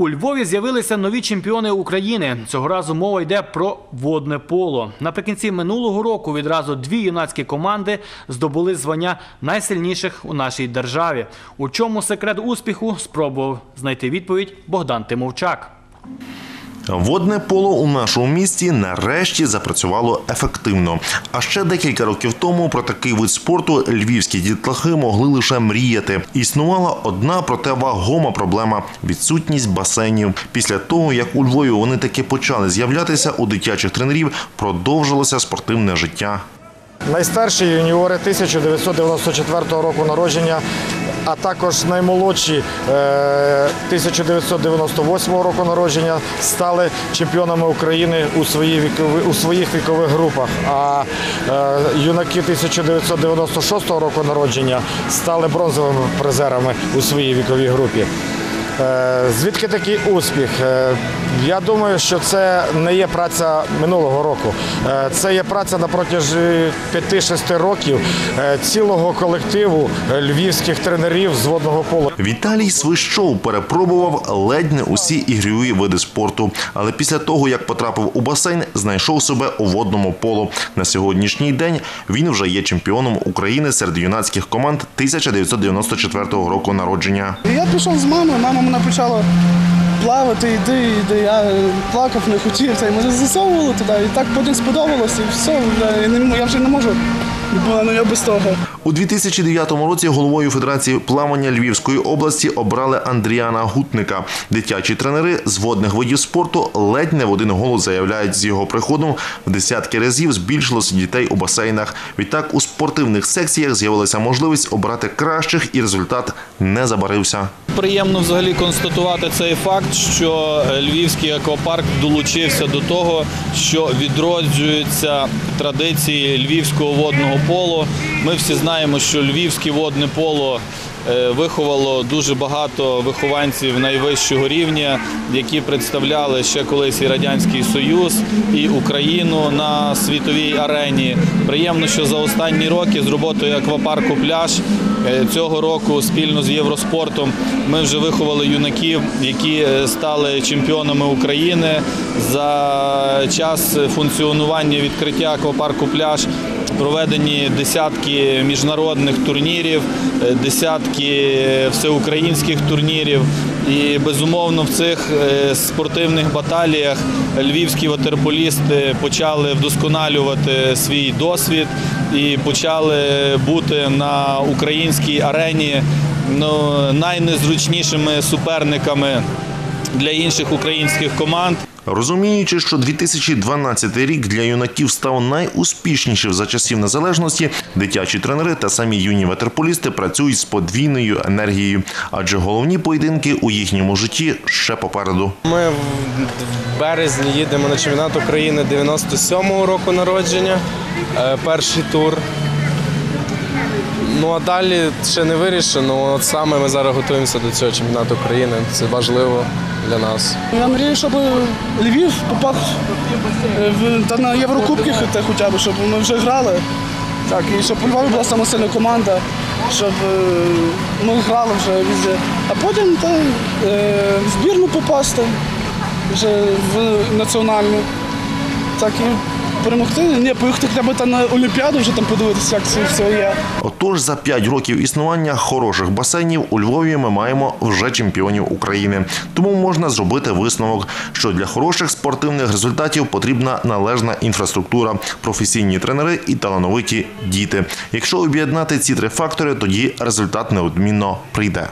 У Львові з'явилися нові чемпіони України. Цього разу мова йде про водне поло. Наприкінці минулого року відразу дві юнацькі команди здобули звання найсильніших у нашій державі. У чому секрет успіху спробував знайти відповідь Богдан Тимовчак. Водне поло у нашому місті нарешті запрацювало ефективно. А ще декілька років тому про такий вид спорту львівські дітлахи могли лише мріяти. Існувала одна проте вагома проблема відсутність басейнів. Після того, як у Львові вони таки почали з'являтися у дитячих тренерів, продовжилося спортивне життя. Найстарші юніори 1994 року народження, а також наймолодші е, 1998 року народження стали чемпіонами України у, свої вікові, у своїх вікових групах. А е, юнаки 1996 року народження стали бронзовими призерами у своїй віковій групі. Е, Звідки такий успіх? Е, Я думаю, що це не є праця минулого року. Е, Це є праця на протязі 5-6 років цілого колективу львівських тренерів з водного пола. Віталій Свищов перепробував ледь не усі ігрові види спорту, але після того, як потрапив у басейн, знайшов себе у водному поло. На сьогоднішній день він вже є чемпіоном України серед юнацьких команд 1994 року народження. Я пішов з мамою, мама мене почала плавати, йди, йди. Я плакав, не хотів, та й мене засовували туди. І так потім сподобалося, і все, я вже не можу, бо ну, я без того. У 2009 році головою Федерації плавання Львівської області обрали Андріана Гутника. Дитячі тренери з водних видів спорту ледь не в один голос заявляють, з його приходом в десятки разів збільшилося дітей у басейнах. Відтак у спортивних секціях з'явилася можливість обрати кращих, і результат не забарився. Приємно взагалі констатувати цей факт, що е, Львівський аквапарк долучився до того, що відроджуються традиції львівського водного поло. Ми всі знаємо, що львівське водне поло е, виховало дуже багато вихованців найвищого рівня, які представляли ще колись і Радянський Союз, і Україну на світовій арені. Приємно, що за останні роки з роботою аквапарку пляж е, цього року спільно з Євроспортом ми вже виховали юнаків, які е, стали чемпіонами України за час функціонування відкриття аквапарку пляж. Проведені десятки міжнародних турнірів, е, десятки всеукраїнських турнірів. І безумовно в цих е, спортивних баталіях львівські ватерполісти почали вдосконалювати свій досвід і почали бути на українській арені ну, найнезручнішими суперниками для інших українських команд. Розуміючи, що 2012 рік для юнаків став найуспішнішим за часів незалежності, дитячі тренери та самі юні ватерполісти працюють з подвійною енергією, адже головні поєдинки у їхньому житті ще попереду. Ми в березні їдемо на чемпіонат України 97-го року народження. Е, Перший тур. Ну а далі ще не вирішено. От саме ми зараз готуємося до цього чемпіонату України. Це важливо для нас. Я мрію, щоб Львів попав е, в, та на Єврокубки хоча- б, щоб ми вже грали. Так, і щоб у Львові була сама сильна команда, щоб е, ми грали вже везде. А потім та, е, в збірну попасти, вже в національну. Так і перемогти. Ні, поїхати хоча б там на Олімпіаду, вже там подивитися, як це все є. Отож, за 5 років існування хороших басейнів у Львові ми маємо вже чемпіонів України. Тому можна зробити висновок, що для хороших спортивних результатів потрібна належна інфраструктура, професійні тренери і талановиті діти. Якщо об'єднати ці три фактори, тоді результат неодмінно прийде.